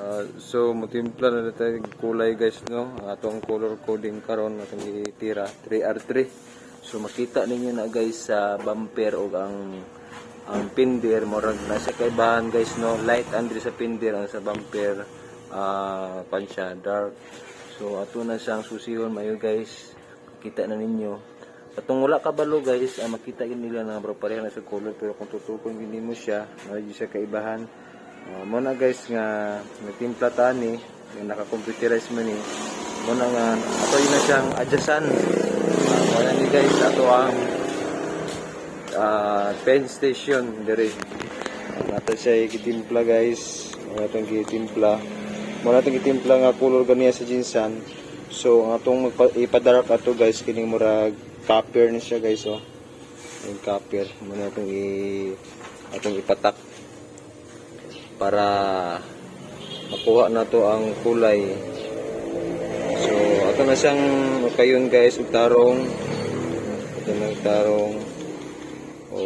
Ah, so mutimpla na natin kulay guys no? Ang atong color coding karon atong itira 3R3 so makita ninyo na guys sa bumper o ang ang pinder. Murag nasa kaibahan guys no? Light andre sa pinder ang sa bumper. Uh, siya dark. So ato na siyang susihon mayo guys. Kita na ninyo. Atong wala kabalo guys, ah, makita yun nila na bro pareha na sa color. Pero kung tutukon gini mo siya, medyo siya kaibahan. Uh, mo na guys nga nagtimpla tani, nga naka-computerize man ni. Mo na nga ato yun na siyang adjustan. Uh, wala ni guys ato ang uh, pen station dire. Uh, ato siya gitimpla guys. Mo atong gitimpla. Mo na gitimpla nga color ganiya sa jinsan. So atong ipadarak ato guys kining murag copper na siya guys oh. Yung copper mo na atong i atong ipatak para makuha na to ang kulay. So ato na siyang kayon guys ug tarong. Ito na tarong. O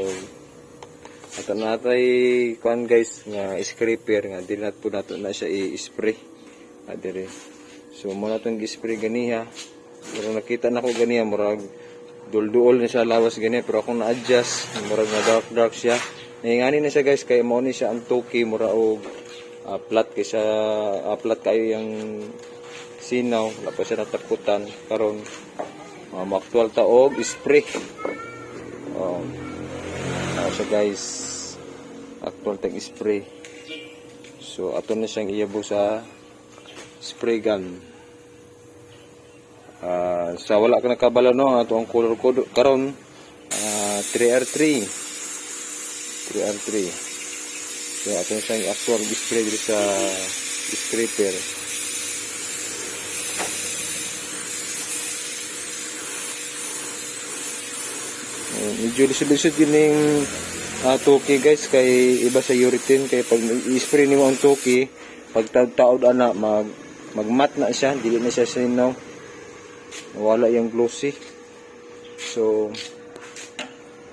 ato na natay kuan guys nga scraper nga. Dili po nato na siya i-spray. Adire so mo na tong gi-spray ganiha. Pero nakita na ko ganiha murag dulduol na siya lawas gani pero akong na-adjust. Murag na dark dark siya nangingani na siya guys. Kay mo ni siya ang toki mura og ah, flat kay siya ah, flat kayo yung sinaw. Wala pa siya nataputan karon. Uh, maaktual ta og spray. Oh. Uh, siya guys. Actual tag spray. So ato na siyang iyabo sa spray gun. Ah, sa wala ka nakabala no? Ato ang color code karon. Ah, 3R3 3R3 so ato na siyang actual display dito sa scraper. Medyo lisod-lisod yun yung uh, toki guys. Kay iba sa urethane kay pag i-spray nimo ang toki pag taod ana mag magmat na siya. Dili na siya sinaw wala yung glossy. So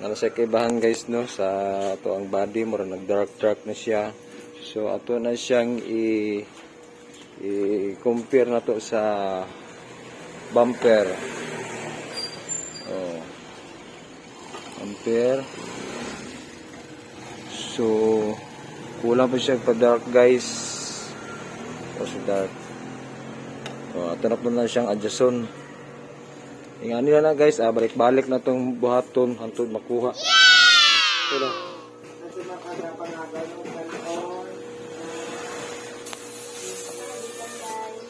nala sa kaibahan guys no? Sa ato ang body mura nag dark dark na siya. So ato na siyang i i-compare na to sa bumper. Oh. Bumper. So kulang pa siya pa dark guys. O sa dark. Oh, ato na na siyang adjuston Ingan nila na guys, ah, balik-balik na tong buhaton hantod makuha. Ito na.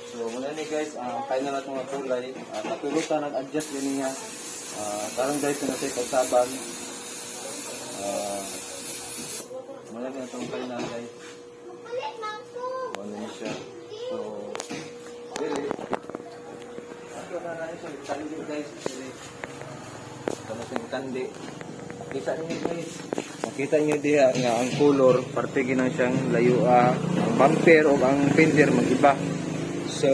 So, muna ni guys, ah, kaya na natin mga kulay. Ah, katulog ta nag-adjust din niya. Ah, karang guys, na sa pagsaban. Ah, muna ni itong kaya na guys. Muna ni siya. So, really, ito na na tandi guys. Kamu sa tandi. Kita niyo guys. Makita niyo diha nga ang color, parte ginang siyang layo ah, ang bumper o ang fender magiba. So,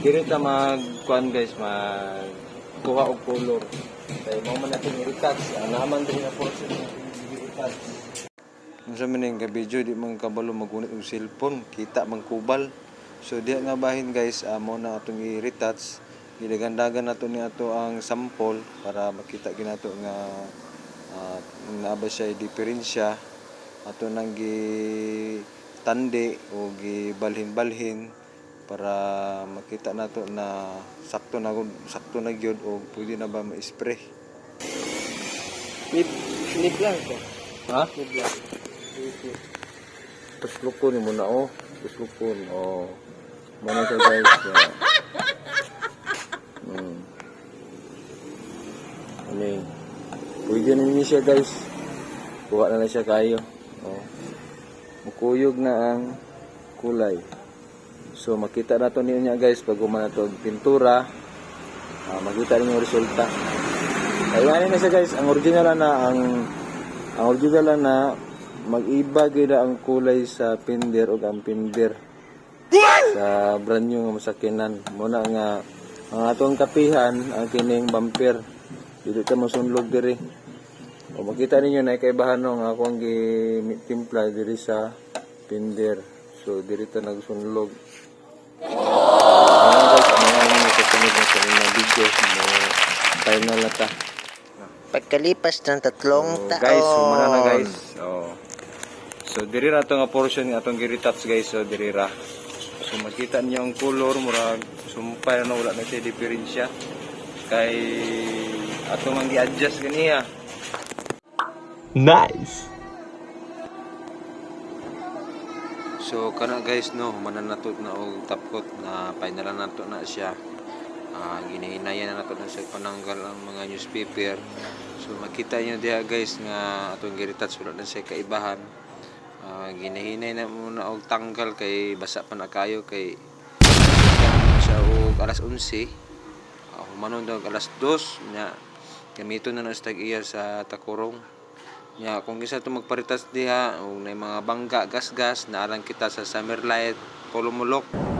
dili ta mag kuan guys, mag kuha og color. Kaya mo man natin i-retouch. Ang naman din na portion natin i-retouch. Unsa man ning video di man kabalo magunit og cellphone, kita man kubal. So diha nga bahin guys, amo na atong i-retouch. Gidagandagan nato ni ato ang sample para makita ginato nga uh, naaba siya diferensya ato nang gi tande o gibalhin-balhin para makita nato na sakto na sakto na gyud o pwede na ba ma-spray. Nip, nip lang ito. Ha? Nip lang. Tuslukon mo na oh. Tuslukon. Oh. Muna siya guys. Yeah. Na niya siya guys. Kuha na na siya kayo. Oh. Mukuyog na ang kulay. So makita na to niya guys pag gumana to pintura. Ah, makita niyo resulta. Ayan na siya guys. Ang original na ang ang original na mag-iba gyud ang kulay sa pinder o ang pinder sa brand new nga masakinan muna nga ang atong kapihan ang kining bumper dili ta masunlog diri o makita ninyo na kay bahano nga akong gitimpla diri sa pinder So, dirito nagsunlog. Ano guys, ano nga naman sa sunod na sa mga video. Mga final na ta. Pagkalipas ng tatlong So, taon. guys, humana na guys. Oh. So, diri ito nga portion nga itong giritats guys. So, diri ra. So, makita niyo ang color, murag sumpay na wala na siya diferensya. Kay ato man gi-adjust ganiya. Nice. So kana guys no, manan nato na og tapkot na final na nato na siya. Ah, ginahinayan na nato na sa pananggal ang mga newspaper. So makita niyo diha guys nga atong giritats wala na siya kaibahan. Ah, ginahinay na muna og tanggal kay basa pa na kayo kay siya og alas 11. Ah, humanon daw alas 2 nya gamiton na na sa tag-iya sa takurong. Ya, kung isa to magparitas diha o na mga bangga gas-gas naalang kita sa Summer Light, Polomulok.